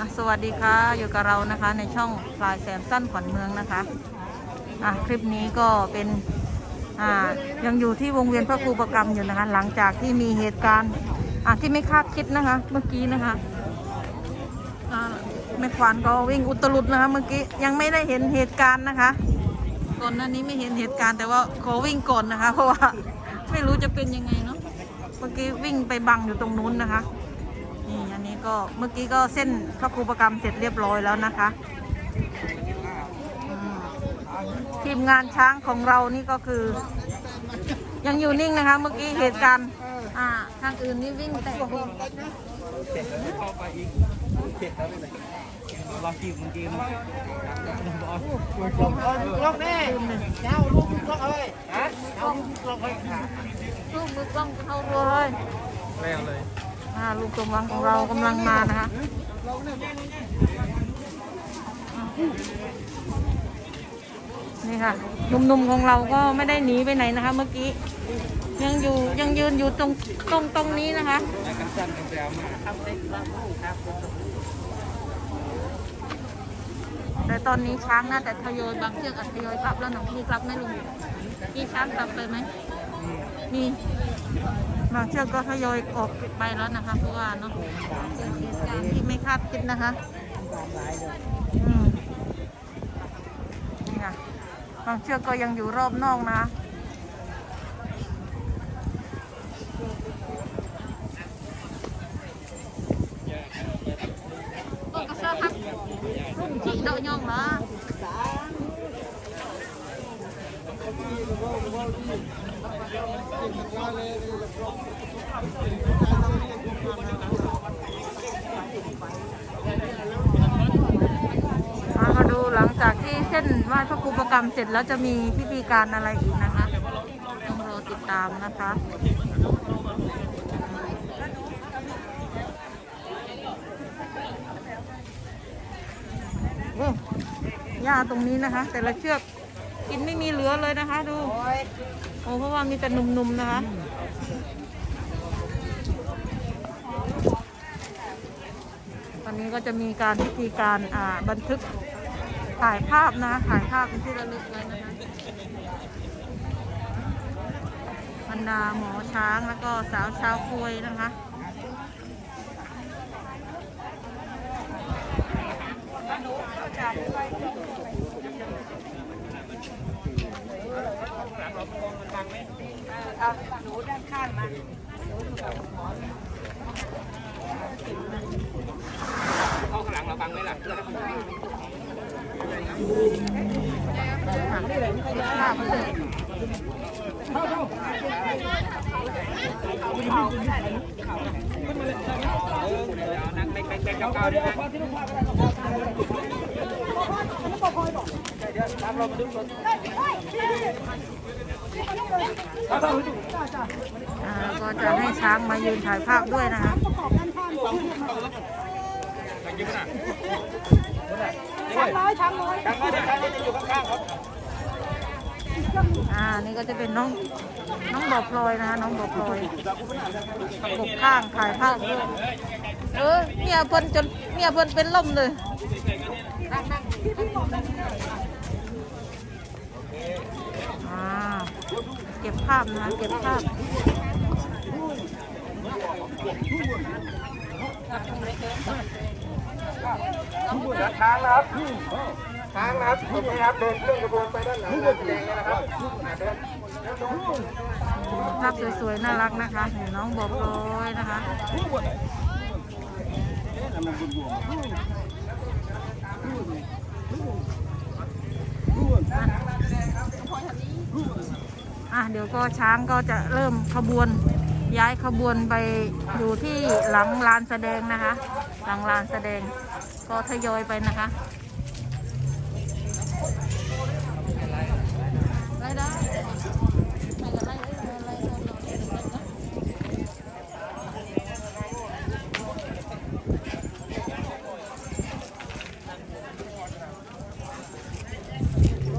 อะสวัสดีค่ะอยู่กับเรานะคะในช่องพลายแซมสั้นขวัญเมืองนะคะอะคลิปนี้ก็เป็นอ่ายังอยู่ที่วงเวียนพระครูประกรรมอยู่นะคะ หลังจากที่มีเหตุการณ์อะที่ไม่คาดคิดนะคะ เมื่อกี้นะคะอ่าแม่ขวานก็วิ่งอุตลุดนะคะ เมื่อกี้ยังไม่ได้เห็นเหตุการณ์นะคะก่อนหน้านี้ไม่เห็นเหตุการณ์แต่ว่าขอวิ่งก่อนนะคะ เพราะว่าไม่รู้จะเป็นยังไงเนาะเมื่อกี้วิ่งไปบังอยู่ตรงนู้นนะคะ ก็เมื่อกี้ก็เส้นพระครูประกรรมเสร็จเรียบร้อยแล้วนะคะ ทีมงานช้างของเรานี่ก็คือ ยังอยู่นิ่งนะคะ เมื่อกี้เหตุการณ์อ่าทางอื่นนี่วิ่งแต่รอจีบมันจีบลอกแน่เจ้าลูกลอกเอ้ยฮะเจ้าลูกลอกเอ้ยลูกมือกล้องเข้าเลยแล้วเลย ลูกสมหวังของเรากำลังมานะคะนี่ค่ะหนุ่มๆของเราก็ไม่ได้หนีไปไหนนะคะ เมื่อกี้ ยังอยู่ยังยืนอยู่ตรงตรงตรงนี้นะคะแต่ตอนนี้ช้างน่าจะทยอยบางเชือกอาจทยอยกลับแล้วหนังมีกลับไม่ลุงมีช้างกลับไปไหมมี บางเชือกก็ทยอยออกไปแล้วนะคะ เพราะว่าเนาะเจอเหตุการณ์ที่ไม่คาดคิดนะคะอืมนี่ค่ะบางเชือกก็ยังอยู่รอบนอกนะคะโอ้กระเซาะครับ chị đội nhông mà มา มาดูหลังจากที่เส้นไหว้พระครูประกรรมเสร็จแล้วจะมีพิธีการอะไรอีกนะคะต้องรอติดตามนะคะโอ้หญ้าตรงนี้นะคะ แต่ละเชือก กินไม่มีเหลือเลยนะคะ ดู โอ้เพราะว่ามีแต่หนุ่มๆนะคะ ตอนนี้ก็จะมีการพิธีการอ่าบันทึกถ่ายภาพนะถ่ายภาพเป็นที่ระลึกไว้นะคะบรรดาหมอช้างแล้วก็สาวชาวคุยนะคะ เข้าข้างหลังเราบังไหมล่ะภาพเลยนั่งเล็กๆเก้าๆด้ วยนะอ่าก็จะให้ช้างมายืนถ่ายภาพด้วยนะคะช้างน้อยช้างน้อยช้างน้อยช้างน้อยจะอยู่ข้างๆครับอ่า นี่ก็จะเป็นน้องน้องบอพลอยนะคะน้องบอพลอยกบข้างถ่ายภาพด้วยเออเมียเพิ่นจนเมียเพิ่นเป็นลมเลย อ่าเก็บภาพนะคะเก็บภาพช้างนะครับช้างนะครับโอเคครับเดินเครื่องกระบวนไปด้านหลังแดงนะครับภาพสวยๆ น่ารักนะคะเห็นน้องบอพลอยนะคะ อะเดี๋ยวก็ช้างก็จะเริ่มขบวนย้ายขบวนไปอยู่ที่หลังลานแสดงนะคะ หลังลานแสดงก็ทยอยไปนะคะไล่ได้ไล่กันไล่ไล่ไล่ไล่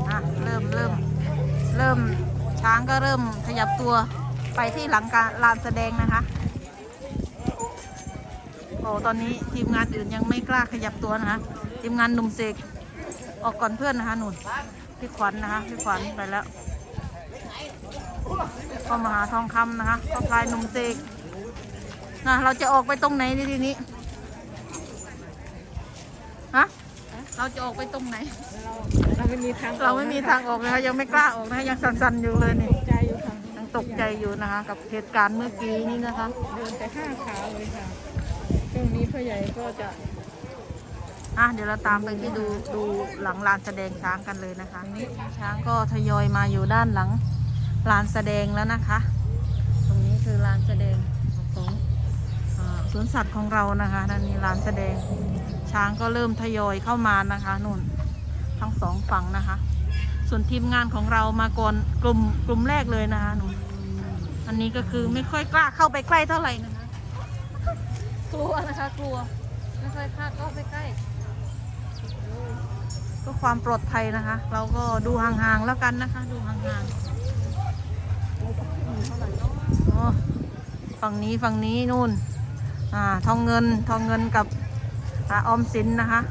อะเริ่มเริ่มเริ่มช้างก็เริ่ มขยับตัวไปที่หลังการลานแสดงนะคะ โอ้ตอนนี้ทีมงานอื่นยังไม่กล้าขยับตัวนะคะ ทีมงานหนุ่มเสกออกก่อนเพื่อนนะคะหนุนพี่ขวัญนะคะพี่ขวัญไปแล้วก็มาหาทองคำนะคะก็พลายหนุ่มเสกนะเราจะออกไปตรงไหนดีทีนี้ฮะเราจะออกไปตรงไหน เราไม่มีทางเราไม่มีทางออกนะคะยังไม่กล้าออกนะคะยังสั่นๆอยู่เลยนี่ใจอยู่ค่ะยัง ตกใจอยู่นะคะ กับเหตุการณ์เมื่อกี้นี้นะคะเดินไปห้าขาเลยค่ะช่วงนี้พ่อใหญ่ก็จะอะเดี๋ยวเราตามไปที่ดูดูหลังลานแสดงช้างกันเลยนะคะนี่ช้างก็ทยอยมาอยู่ด้านหลังลานแสดงแล้วนะคะ ตรงนี้คือลานแสดงของอ่าสวนสัตว์ของเรานะคะนั่นนี่ลานแสดง ช้างก็เริ่มทยอยเข้ามานะคะนุ่นทั้งสองฝั่งนะคะ ส่วนทีมงานของเรามาก่อนกลุ่มกลุ่มแรกเลยนะคะนุ่น อันนี้ก็คือไม่ค่อยกล้าเข้าไปใกล้เท่าไหร่นะคะ กลัวนะคะ กลัว ไม่ค่อยกล้าเข้าไปใกล้เพื่อความปลอดภัยนะคะ เราก็ดูห่างๆแล้วกันนะคะ ดูห่างๆโอ้ฝั่งนี้ฝั่งนี้นู่น อ่า ทองเงินทองเงินกับออมสินนะคะ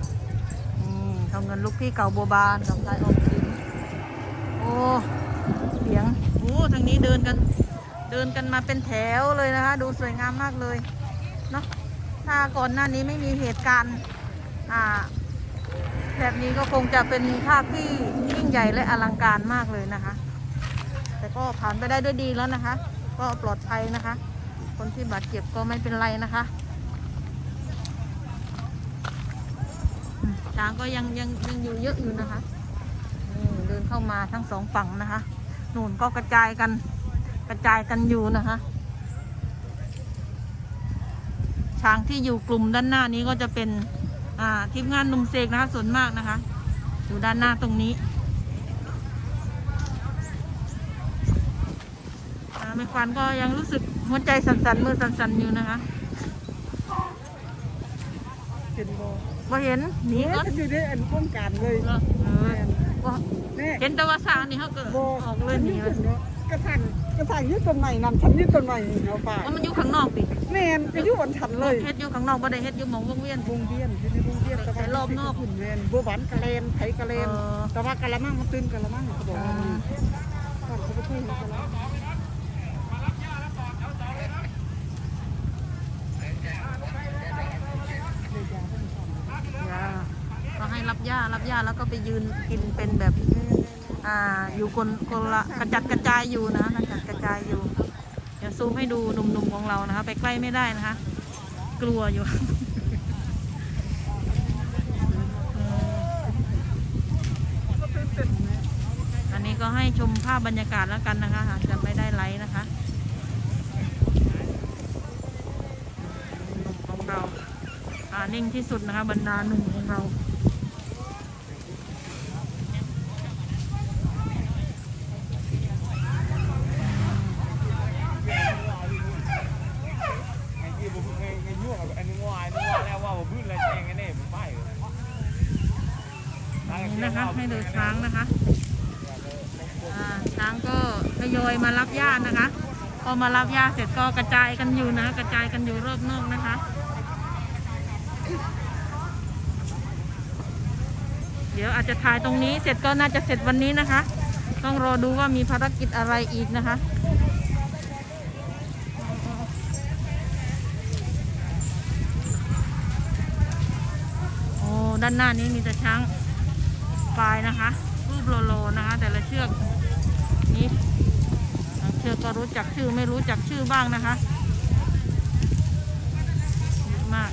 นี่ทองเงินลูกพี่เก่าบัวบานกับชายออมสินโอ้เสียงโอ้ทางนี้เดินกัน เดินกันมาเป็นแถวเลยนะคะ ดูสวยงามมากเลยเนาะถ้าก่อนหน้านี้ไม่มีเหตุการณ์อ่าแบบนี้ก็คงจะเป็นภาพที่ยิ่งใหญ่และอลังการมากเลยนะคะ แต่ก็ผ่านไปได้ด้วยดีแล้วนะคะ ก็ปลอดภัยนะคะ คนที่บาดเจ็บก็ไม่เป็นไรนะคะช้างก็ยังยังยังอยู่เยอะอยู่นะคะนี่เดินเข้ามาทั้งสองฝั่งนะคะหนู่นก็กระจายกัน กระจายกันอยู่นะคะ ช้างที่อยู่กลุ่มด้านหน้านี้ก็จะเป็นอ่าทีมงานหนุ่มเสกนะคะส่วนมากนะคะ อยู่ด้านหน้าตรงนี้อ่าแม่ควันก็ยังรู้สึกหัวใจสั่นๆมือสั่นๆอยู่นะคะเห็นบ่ว่าเห็นหนีนี่ก่อนก็อยู่ในอันโครงการเลยเออเออว่านี่เห็นแต่ว่าสร้างนี่เขาก็บ่ออกเลยหนีเลย กระสังกระสังยืดต้นใหม่นำฉันยืดต้นใหม่เอาไปว่ามันอยู่ข้างนอกปิแม่นก็อยู่บนฉันเลยเฮ็ดอยู่ข้างนอกบ่ได้เฮ็ดอยู่หมองวงเวียน วงเวียนอยู่ในวงเวียนแต่ว่าแต่รอบนอกขุนเวียนบัวหวานกะเลนไผกะเลนเออ แต่ว่ากะละมังมันตื่นกะละมังเขาบอกว่ามีก่อนเขาไปช่วยกะละมังยาก็ให้รับยารับยาแล้วก็ไปยืนกินเป็นแบบ อ่าอยู่คนคนละกระจัดกระจายอยู่นะกระจัดกระจายอยู่ เดี๋ยวซูมให้ดูหนุ่มๆของเรานะคะ ไปใกล้ไม่ได้นะคะ กลัวอยู่ก็ตื่นเต้นไหมอันนี้ก็ให้ชมภาพบรรยากาศแล้วกันนะคะอาจจะไม่ได้ไลฟ์นะคะหนุ่มของเราอ่านิ่งที่สุดนะคะบรรดาหนุ่มของเรา ไอ้ที่ผมไงไงยั่วกับอันนี้ว่าอันนี้ว่าแล้วว่าผมพื้นอะไรเองไงเนี่ยผมไปเลย นะคะ ให้ดูช้างนะคะช้างก็ทยอยมารับญาตินะคะ พอมารับญาติเสร็จก็กระจายกันอยู่นะ กระจายกันอยู่รอบนอกนะคะเดี๋ยวอาจจะถ่ายตรงนี้เสร็จก็น่าจะเสร็จวันนี้นะคะ ต้องรอดูว่ามีภารกิจอะไรอีกนะคะโอ้ด้านหน้านี้มีแต่ช้าง ปลายนะคะ รูปโลโลนะคะ แต่ละเชือกนี้เชือกก็รู้จักชื่อไม่รู้จักชื่อบ้างนะคะเยอะมาก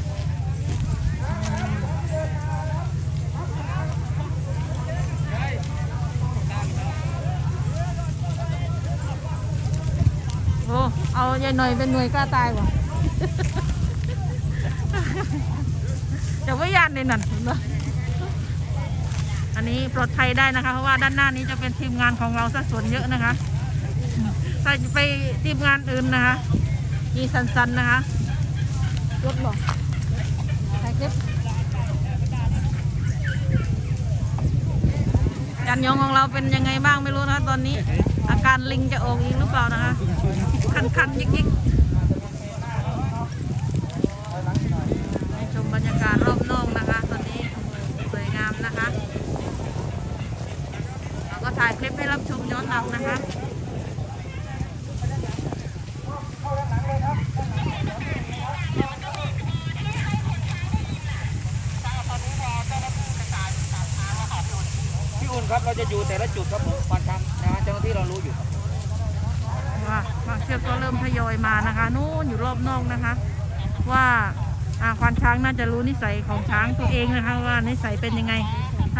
โอ้เอายายหน่อยเป็นหน่วยกล้าตายว่ะจะไม่ยานในนั้นเห็นปะ อันนี้ปลอดภัยได้นะคะ เพราะว่าด้านหน้านี้จะเป็นทีมงานของเราซะส่วนเยอะนะคะถ้าไปทีมงานอื่นนะคะมีสันๆนะคะรถบอกถ่ายคลิปจันยองของเราเป็นยังไงบ้างไม่รู้นะคะตอนนี้ อาการลิงจะออกอีกหรือเปล่านะคะคันๆยิกๆยากาศรอบนอกนะคะ ตอนนี้สวยงามนะคะ ถ่ายคลิปให้รับชมย้อนหลังนะคะพี่อุ่นครับเราจะอยู่แต่ละจุดครับผมควานช้างนะฮะเจ้าหน้าที่เรารู้อยู่ครับว่าบางเชือกก็เริ่มทยอยมานะคะนู่นอยู่รอบนอกนะคะว่าอ่าควานช้างน่าจะรู้นิสัยของช้างตัวเองนะคะว่านิสัยเป็นยังไง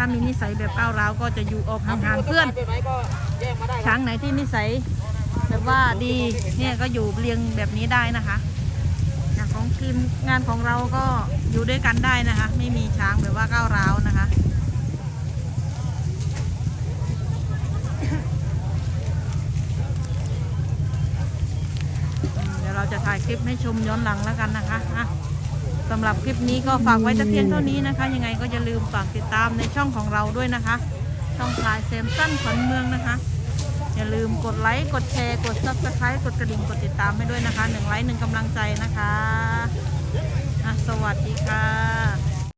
ถ้ามีนิสัยแบบก้าวร้าวก็จะอยู่ออกห่างๆเพื่อน ช้างไหนที่นิสัยแบบว่าดีเนี่ยก็อยู่เรียงแบบนี้ได้นะคะอย่างของทีมงานของเราก็อยู่ด้วยกันได้นะคะ ไม่มีช้างแบบว่าก้าวร้าวนะคะเดี๋ยวเราจะถ่ายคลิปให้ชมย้อนหลังแล้วกันนะคะอะ สำหรับคลิปนี้ก็ฝากไว้แต่เพียงเท่านี้นะคะ ยังไงก็อย่าลืมฝากติดตามในช่องของเราด้วยนะคะ ช่องพลายเซมสั้นขวัญเมืองนะคะ อย่าลืมกดไลค์กดแชร์กด subscribe กดกระดิ่งกดติดตามให้ด้วยนะคะหนึ่งไลค์หนึ่งกำลังใจนะคะะสวัสดีค่ะ